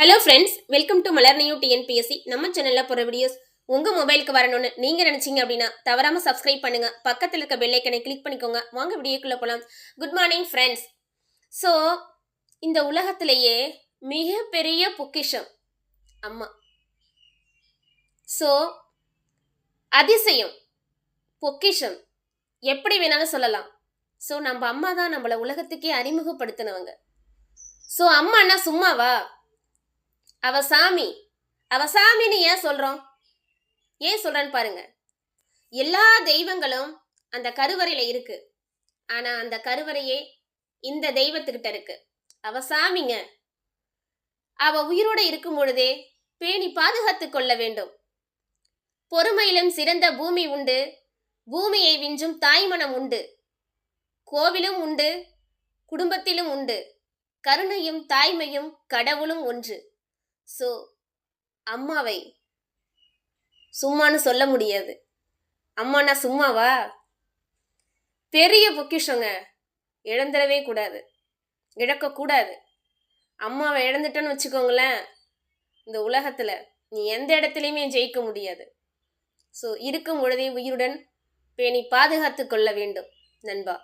Hello friends welcome to Malar new TNPSC நம்ம சேனலில் போகிற வீடியோஸ் உங்கள் மொபைலுக்கு வரணும்னு நீங்கள் நினச்சிங்க அப்படின்னா தவறாம சப்ஸ்கிரைப் பண்ணுங்க. பக்கத்தில் இருக்க பெல்லைக்கனை கிளிக் பண்ணிக்கோங்க. வாங்க வீடியோக்குள்ளே போகலாம் குட் மார்னிங் ஃப்ரெண்ட்ஸ் ஸோ இந்த உலகத்திலேயே மிகப்பெரிய பொக்கிஷம். அம்மா. ஸோ அதிசயம். பொக்கிஷம். எப்படி வேணாலும் சொல்லலாம். ஸோ நம்ம அம்மா தான் நம்மளை உலகத்துக்கே அறிமுகப்படுத்தினவங்க. ஸோ அம்மானா சும்மாவா? அவ சாமி. அவ சாமின்னு ஏன் சொல்றோம்? ஏன் சொல்றேன்னு பாருங்க. எல்லா தெய்வங்களும் அந்த கருவறையில இருக்கு. ஆனா அந்த கருவறையே இந்த தெய்வத்துக்கிட்ட இருக்கு. அவ சாமிங்க. அவ உயிரோட இருக்கும் பொழுதே பேணி பாதுகாத்து கொள்ள வேண்டும். பொறுமையிலும் சிறந்த பூமி உண்டு. பூமியை விஞ்சும் தாய்மனம் உண்டு. கோவிலும் உண்டு. குடும்பத்திலும் உண்டு. கருணையும் தாய்மையும் கடவுளும் ஒன்று. ஸோ அம்மாவை சும்மான்னு சொல்ல முடியாது. அம்மானா சும்மாவா? பெரிய பொக்கிஷங்க. இழந்துடவே கூடாது. இழக்கக்கூடாது அம்மாவை இழந்துட்டோன்னு வச்சுக்கோங்களேன். இந்த உலகத்தில் நீ எந்த இடத்துலையுமே ஜெயிக்க முடியாது. ஸோ இருக்கும் பொழுதே உயிருடன் பேணி பாதுகாத்து கொள்ள வேண்டும் நண்பா.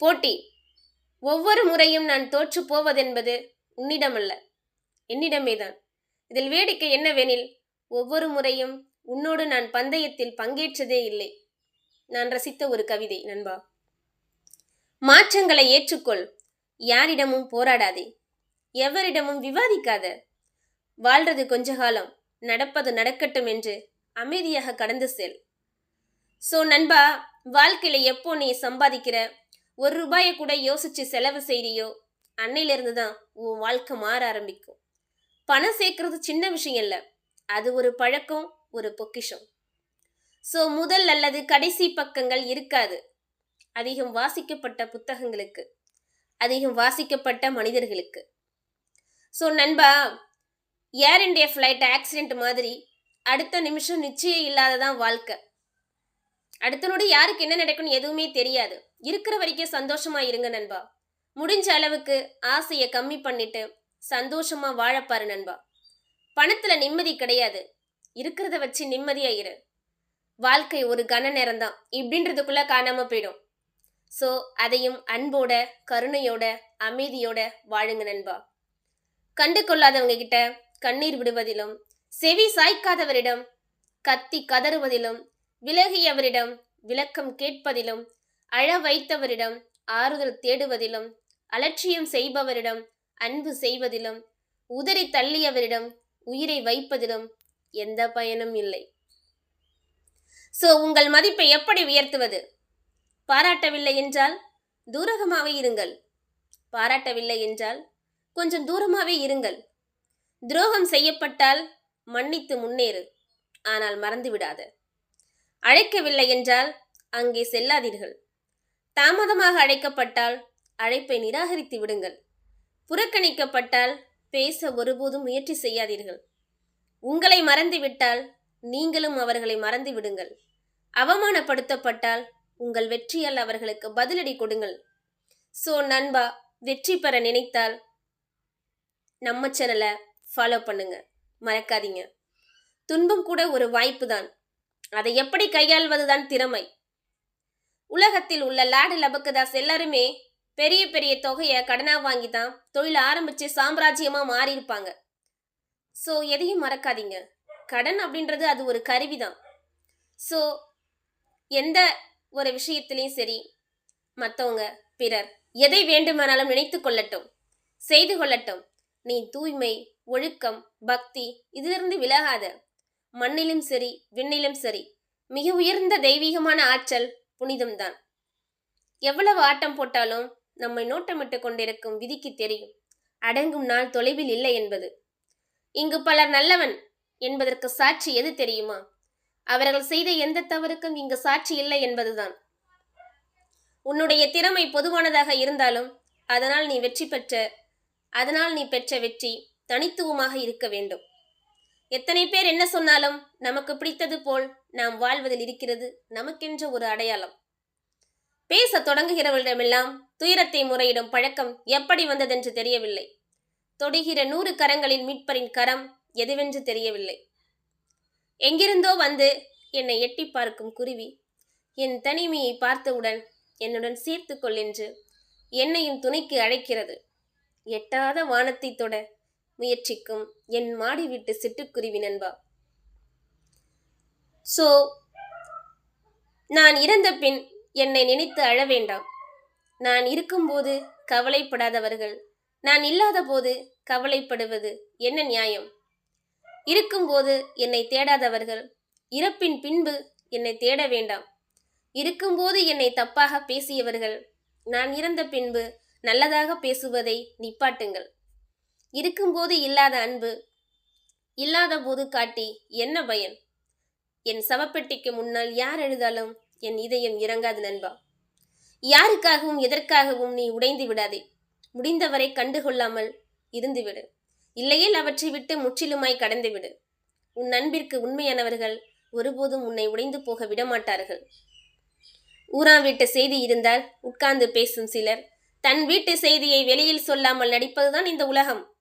போட்டி. ஒவ்வொரு முறையும் நான் தோற்று போவதென்பது உன்னிடமல்ல. என்னிடமேதான். இதில் வேடிக்கை என்னவெனில் ஒவ்வொரு முறையும் உன்னோடு நான் பந்தயத்தில் பங்கேற்றதே இல்லை. நான் ரசித்த ஒரு கவிதை நண்பா. மாற்றங்களை ஏற்றுக்கொள். யாரிடமும் போராடாதே. எவரிடமும் விவாதிக்காத. வாழ்றது கொஞ்ச காலம் நடப்பது நடக்கட்டும் என்று அமைதியாக கடந்து செல். ஸோ நண்பா வாழ்க்கையில எப்போ நீ சம்பாதிக்கிற? ஒரு ரூபாயை கூட யோசிச்சு செலவு செய்றியோ? அன்னையிலிருந்து தான் உன் வாழ்க்கை மாற ஆரம்பிக்கும். பணம் சேர்க்கறது சின்ன விஷயம் இல்லை. அது ஒரு பழக்கம் ஒரு பொக்கிஷம். ஸோ முதல் அல்லது கடைசி பக்கங்கள் இருக்காது. அதிகம் வாசிக்கப்பட்ட புத்தகங்களுக்கு அதிகம் வாசிக்கப்பட்ட மனிதர்களுக்கு. ஸோ நண்பா ஏர் இண்டியா ஃப்ளைட் ஆக்சிடென்ட் மாதிரி அடுத்த நிமிஷம் நிச்சயம் இல்லாததான் வாழ்க்கை. அடுத்த நொடி யாருக்கு என்ன நடக்கும்னு எதுவுமே தெரியாது. இருக்கிற வரைக்கும் சந்தோஷமா இருங்க நண்பா. முடிஞ்ச அளவுக்கு ஆசையை கம்மி பண்ணிட்டு சந்தோஷமா வாழப்பாரு நண்பா. பணத்துல நிம்மதி கிடையாது. இருக்கிறத வச்சு நிம்மதியா இரு. வாழ்க்கை ஒரு கன நேரம் தான் இப்படின்றதுக்குள்ள காணாம போயிடும். ஸோ அதையும் அன்போட கருணையோட அமைதியோட வாழுங்க நண்பா. கண்டு கொள்ளாதவங்க கிட்ட கண்ணீர் விடுவதிலும் செவி சாய்க்காதவரிடம் கத்தி கதறுவதிலும் விலகியவரிடம் விளக்கம் கேட்பதிலும் அழ வைத்தவரிடம் ஆறுதல் தேடுவதிலும் அலட்சியம் செய்பவரிடம் அன்பு செய்வதிலும் உதறி தள்ளியவரிடம் உயிரை வைப்பதிலும் எந்த பயனும் இல்லை. சோ உங்கள் மதிப்பை எப்படி உயர்த்துவது? பாராட்டவில்லை என்றால் தூரகமாவே இருங்கள். பாராட்டவில்லை என்றால் கொஞ்சம் தூரமாவே இருங்கள். துரோகம் செய்யப்பட்டால் மன்னித்து முன்னேறு. ஆனால் மறந்து விடாத அழைக்கவில்லை என்றால் அங்கே செல்லாதீர்கள். தாமதமாக அழைக்கப்பட்டால் அழைப்பை நிராகரித்து விடுங்கள். புறக்கணிக்கப்பட்டால் பேச ஒருபோதும் முயற்சி செய்யாதீர்கள். உங்களை மறந்துவிட்டால் நீங்களும் அவர்களை மறந்து விடுங்கள் அவமானப்படுத்தப்பட்டால் உங்கள் வெற்றியால் அவர்களுக்கு பதிலடி கொடுங்கள். ஸோ நண்பா வெற்றி பெற நினைத்தால் நம்ம சேனலை ஃபாலோ பண்ணுங்க. மறக்காதீங்க. துன்பம் கூட ஒரு வாய்ப்பு தான் அதை எப்படி கையாள்வதுதான் திறமை. உலகத்தில் உள்ள லாடு லபக்குதாஸ் எல்லாருமே பெரிய பெரிய தொகையை கடனாக வாங்கி தான் தொழில் ஆரம்பித்து சாம்ராஜ்யமாக மாறியிருப்பாங்க. ஸோ எதையும் மறக்காதீங்க. கடன் அப்படின்றது அது ஒரு கருவி தான் ஸோ எந்த ஒரு விஷயத்துலேயும் சரி மற்றவங்க பிறர் எதை வேண்டுமானாலும் நினைத்து கொள்ளட்டும் செய்து கொள்ளட்டும். நீ தூய்மை ஒழுக்கம் பக்தி இதிலிருந்து விலகாத. மண்ணிலும் சரி விண்ணிலும் சரி மிக உயர்ந்த தெய்வீகமான ஆற்றல் புனிதம்தான். எவ்வளவு ஆட்டம் போட்டாலும் நம்மை நோட்டமிட்டு கொண்டிருக்கும் விதிக்கு தெரியும். அடங்கும் நாள் தொலைவில் இல்லை என்பது. இங்கு பலர் நல்லவன் என்பதற்கு சாட்சி எது தெரியுமா? அவர்கள் செய்த எந்த தவறுக்கும் இங்கு சாட்சி இல்லை என்பதுதான். உன்னுடைய திறமை பொதுவானதாக இருந்தாலும் அதனால் நீ வெற்றி பெற்ற அதனால் நீ பெற்ற வெற்றி தனித்துவமாக இருக்க வேண்டும். எத்தனை பேர் என்ன சொன்னாலும் நமக்கு பிடித்தது போல் நாம் வாழ்வதில் இருக்கிறது நமக்கென்ற ஒரு அடையாளம். பேச தொடங்குகிறவர்களிடமெல்லாம் துயரத்தை முறையிடும் பழக்கம் எப்படி வந்ததென்று தெரியவில்லை. தொடுகிற நூறு கரங்களில் மீட்பரின் கரம் எதுவென்று தெரியவில்லை. எங்கிருந்தோ வந்து என்னை எட்டி பார்க்கும் குருவி என் தனிமையை பார்த்தவுடன் என்னுடன் சேர்த்து கொள்ளென்று என்னையும் துணைக்கு அழைக்கிறது. எட்டாத வானத்தை தொட முயற்சிக்கும் என் மாடி வீட்டு சிட்டுக்குருவி நண்பா. சோ நான் இறந்த பின் என்னை நினைத்து அழ வேண்டாம். நான் இருக்கும்போது கவலைப்படாதவர்கள் நான் இல்லாத போது கவலைப்படுவது என்ன நியாயம்? இருக்கும்போது என்னை தேடாதவர்கள் இறப்பின் பின்பு என்னை தேட வேண்டாம். இருக்கும்போது என்னை தப்பாக பேசியவர்கள் நான் இறந்த பின்பு நல்லதாக பேசுவதை நிப்பாட்டுங்கள். இருக்கும்போது இல்லாத அன்பு இல்லாத போது காட்டி என்ன பயன்? என் சவப்பெட்டிக்கு முன்னால் யார் எழுதாலும் என் இதயம் இறங்காது நண்பா. யாருக்காகவும் எதற்காகவும் நீ உடைந்து விடாதே. முடிந்தவரை கண்டுகொள்ளாமல் இருந்துவிடு. இல்லையேல் அவற்றை விட்டு முற்றிலுமாய் கடந்துவிடு. உன் அன்பிற்கு உண்மையானவர்கள் ஒருபோதும் உன்னை உடைந்து போக விடமாட்டார்கள். ஊரா வீட்டு செய்தி இருந்தால் உட்கார்ந்து பேசும் சிலர் தன் வீட்டு செய்தியை வெளியில் சொல்லாமல் நடிப்பதுதான் இந்த உலகம்.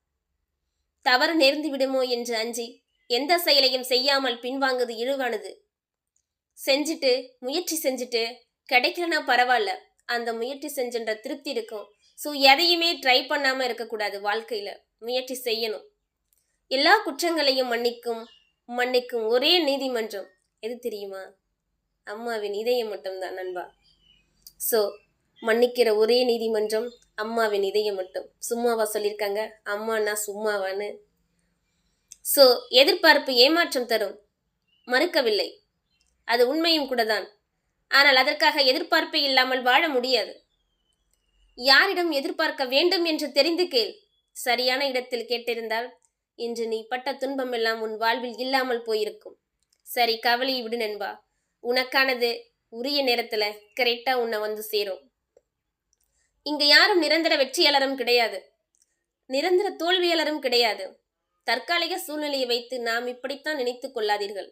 தவறு நேர்ந்து விடுமோ என்று அஞ்சி எந்த செயலையும் செய்யாமல் பின்வாங்குவது இழிவானது. செஞ்சுட்டு முயற்சி செஞ்சுட்டு கிடைக்கலனா பரவாயில்ல. அந்த முயற்சி செஞ்சுன்ற திருப்தி இருக்கும். ஸோ எதையுமே ட்ரை பண்ணாமல் இருக்கக்கூடாது வாழ்க்கையில். முயற்சி செய்யணும். எல்லா குற்றங்களையும் மன்னிக்கும் மன்னிக்கும் ஒரே நீதிமன்றம். எது தெரியுமா? அம்மாவின் இதயம் மட்டும்தான் நண்பா. ஸோ மன்னிக்கிற ஒரே நீதிமன்றம் அம்மாவின் இதயம் மட்டும். சும்மாவா சொல்லியிருக்காங்க? அம்மானா சும்மாவான்னு. ஸோ எதிர்பார்ப்பு ஏமாற்றம் தரும். மறுக்கவில்லை. அது உண்மையும் கூட தான் ஆனால் அதற்காக எதிர்பார்ப்பே இல்லாமல் வாழ முடியாது. யாரிடம் எதிர்பார்க்க வேண்டும் என்று தெரிந்து கேள். சரியான இடத்தில் கேட்டிருந்தால் இன்று நீ பட்ட துன்பம் எல்லாம் உன் வாழ்வில் இல்லாமல் போயிருக்கும். சரி கவலையை விடு நண்பா. உனக்கானது உரிய நேரத்துல கரெக்டா உன்னை வந்து சேரும். இங்க யாரும் நிரந்தர வெற்றியாளரும் கிடையாது. நிரந்தர தோல்வியாளரும் கிடையாது. தற்காலிக சூழ்நிலையை வைத்து நாம் இப்படித்தான் நினைத்து கொள்ளாதீர்கள்.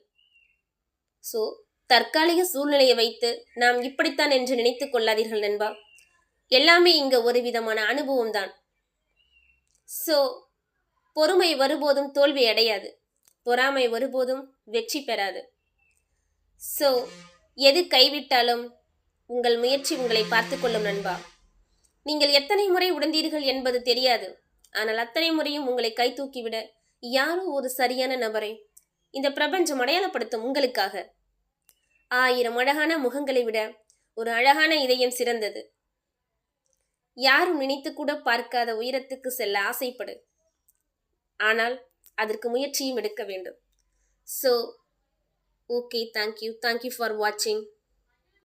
ஸோ தற்காலிக சூழ்நிலையை வைத்து நாம் இப்படித்தான் என்று நினைத்து கொள்ளாதீர்கள் நண்பா. எல்லாமே இங்க ஒரு விதமான அனுபவம் தான் ஸோ பொறுமை ஒருபோதும் தோல்வி அடையாது. பொறாமை ஒருபோதும் வெற்றி பெறாது. ஸோ எது கைவிட்டாலும் உங்கள் முயற்சி உங்களை பார்த்து கொள்ளும் நண்பா. நீங்கள் எத்தனை முறை உடந்தீர்கள் என்பது தெரியாது. ஆனால் அத்தனை முறையும் உங்களை கை தூக்கிவிட யாரோ ஒரு சரியான நபரை இந்த பிரபஞ்சம் அடையாளப்படுத்தும் உங்களுக்காக. ஆயிரம் அழகான முகங்களை விட ஒரு அழகான இதயம் சிறந்தது. யாரும் நினைத்து கூட பார்க்காத உயரத்துக்கு செல்ல ஆசைப்படு. ஆனால் அதற்கு முயற்சியும் எடுக்க வேண்டும். So okay thank you thank you for வாட்சிங்